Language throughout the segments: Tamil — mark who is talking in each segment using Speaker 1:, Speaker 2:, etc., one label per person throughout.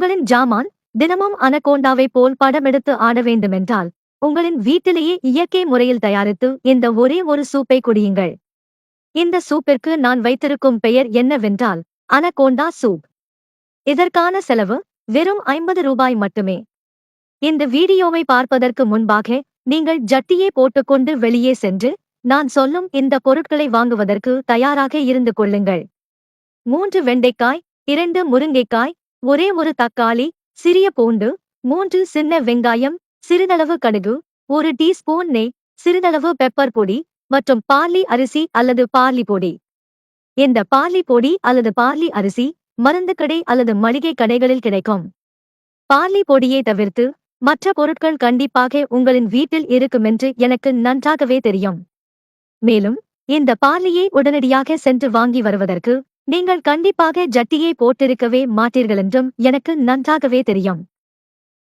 Speaker 1: உங்களின் ஜாமான் தினமும் அனகோண்டாவை போல் படமெடுத்து ஆட வேண்டுமென்றால் உங்களின் வீட்டிலேயே இயற்கை முறையில் தயாரித்து இந்த ஒரே ஒரு சூப்பை குடியுங்கள். இந்த சூப்பிற்கு நான் வைத்திருக்கும் பெயர் என்னவென்றால் அனகோண்டா சூப். இதற்கான செலவு வெறும் ஐம்பது ரூபாய் மட்டுமே. இந்த வீடியோவை பார்ப்பதற்கு முன்பாக நீங்கள் ஜட்டியை போட்டுக்கொண்டு வெளியே சென்று நான் சொல்லும் இந்த பொருட்களை வாங்குவதற்கு தயாராக இருந்து கொள்ளுங்கள். மூன்று வெண்டைக்காய் இரண்டு முருங்கைக்காய் ஒரே ஒரு தக்காளி சிறிய பூண்டு மூன்று சின்ன வெங்காயம் சிறிதளவு கடுகு ஒரு டீஸ்பூன் நெய் சிறிதளவு பெப்பர் பொடி மற்றும் பார்லி அரிசி அல்லது பார்லி பொடி. இந்த பார்லி பொடி அல்லது பார்லி அரிசி மருந்துக்கடை அல்லது மளிகை கடைகளில் கிடைக்கும். பார்லி பொடியை தவிர்த்து மற்ற பொருட்கள் கண்டிப்பாக உங்களின் வீட்டில் இருக்குமென்று எனக்கு நன்றாகவே தெரியும். மேலும் இந்த பார்லியை உடனடியாக சென்று வாங்கி வருவதற்கு நீங்கள் கண்டிப்பாக ஜட்டியை போட்டிருக்கவே மாட்டீர்களென்றும் எனக்கு நன்றாகவே தெரியும்.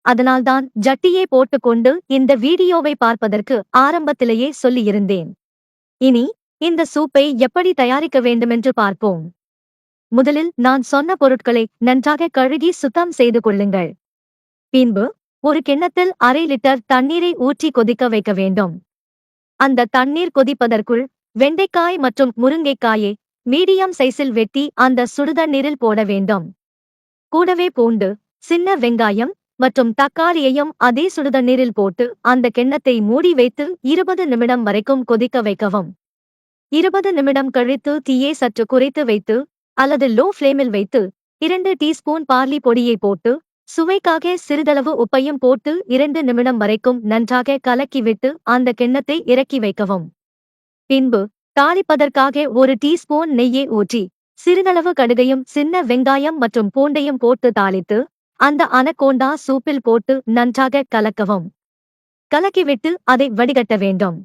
Speaker 1: அதனால்தான் ஜட்டியை போட்டுக்கொண்டு இந்த வீடியோவை பார்ப்பதற்கு ஆரம்பத்திலேயே சொல்லியிருந்தேன். இனி இந்த சூப்பை எப்படி தயாரிக்க வேண்டுமென்று பார்ப்போம். முதலில் நான் சொன்ன பொருட்களை நன்றாக கழுகி சுத்தம் செய்து கொள்ளுங்கள். பின்பு ஒரு கிண்ணத்தில் அரை லிட்டர் தண்ணீரை ஊற்றி கொதிக்க வைக்க வேண்டும். அந்த தண்ணீர் கொதிப்பதற்குள் வெண்டைக்காய் மற்றும் முருங்கைக்காயை மீடியம் சைஸில் வெட்டி அந்த சுடுதண்ணீரில் போட வேண்டும். கூடவே பூண்டு சின்ன வெங்காயம் மற்றும் தக்காளியையும் அதே சுடுதண்ணீரில் போட்டு அந்த கிண்ணத்தை மூடி வைத்து இருபது நிமிடம் வரைக்கும் கொதிக்க வைக்கவும். இருபது நிமிடம் கழித்து தீயை சற்று குறைத்து வைத்து அல்லது லோ ஃப்ளேமில் வைத்து இரண்டு டீஸ்பூன் பார்லி பொடியை போட்டு சுவைக்காக சிறிதளவு உப்பையும் போட்டு இரண்டு நிமிடம் வரைக்கும் நன்றாக கலக்கிவிட்டு அந்த கிண்ணத்தை இறக்கி வைக்கவும். பின்பு தாளிப்பதற்காக ஒரு டீஸ்பூன் நெய்யை ஊற்றி சிறிதளவு கடுகையும் சின்ன வெங்காயம் மற்றும் பூண்டையும் போட்டு தாளித்து அந்த அனகோண்டா சூப்பில் போட்டு நன்றாக கலக்கவும். கலக்கிவிட்டு அதை வடிகட்ட வேண்டும்.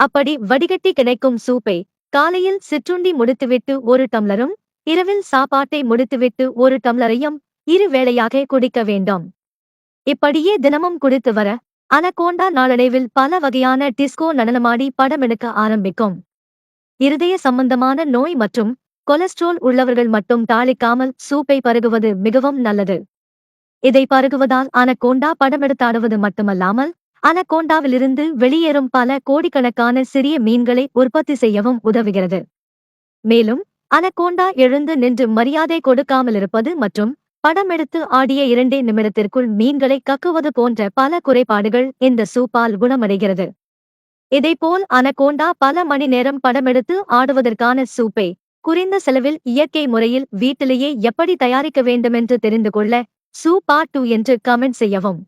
Speaker 1: அப்படி வடிகட்டி கிடைக்கும் சூப்பை காலையில் சிற்றுண்டி முடித்துவிட்டு ஒரு டம்ளரும் இரவில் சாப்பாட்டை முடித்துவிட்டு ஒரு டம்ளரையும் இரு வேளையாக குடிக்க வேண்டும். இப்படியே தினமும் குடித்து வர அனகோண்டா நாளடைவில் பல வகையான டிஸ்கோ நடனமாடி படமெடுக்க ஆரம்பிக்கும். இருதய சம்பந்தமான நோய் மற்றும் கொலஸ்ட்ரால் உள்ளவர்கள் மட்டும் தாளிக்காமல் சூப்பை பருகுவது மிகவும் நல்லது. இதை பருகுவதால் அனகோண்டா படமெடுத்தாடுவது மட்டுமல்லாமல் அனகோண்டாவிலிருந்து வெளியேறும் பல கோடிக்கணக்கான சிறிய மீன்களை உற்பத்தி செய்யவும் உதவுகிறது. மேலும் அனகோண்டா எழுந்து நின்று மரியாதை கொடுக்காமலிருப்பது மற்றும் படமெடுத்து ஆடிய இரண்டே நிமிடத்திற்குள் மீன்களை கக்குவது போன்ற பல குறைபாடுகள் இந்த சூப்பால் குணமடைகிறது. இதைப்போல் அனகோண்டா பல மணி நேரம் படமெடுத்து ஆடுவதற்கான சூப்பை. குறைந்த செலவில் இயற்கை முறையில் வீட்டிலேயே எப்படி தயாரிக்க வேண்டுமென்று தெரிந்து கொள்ள சூப்பா டூ என்று கமெண்ட் செய்யவும்.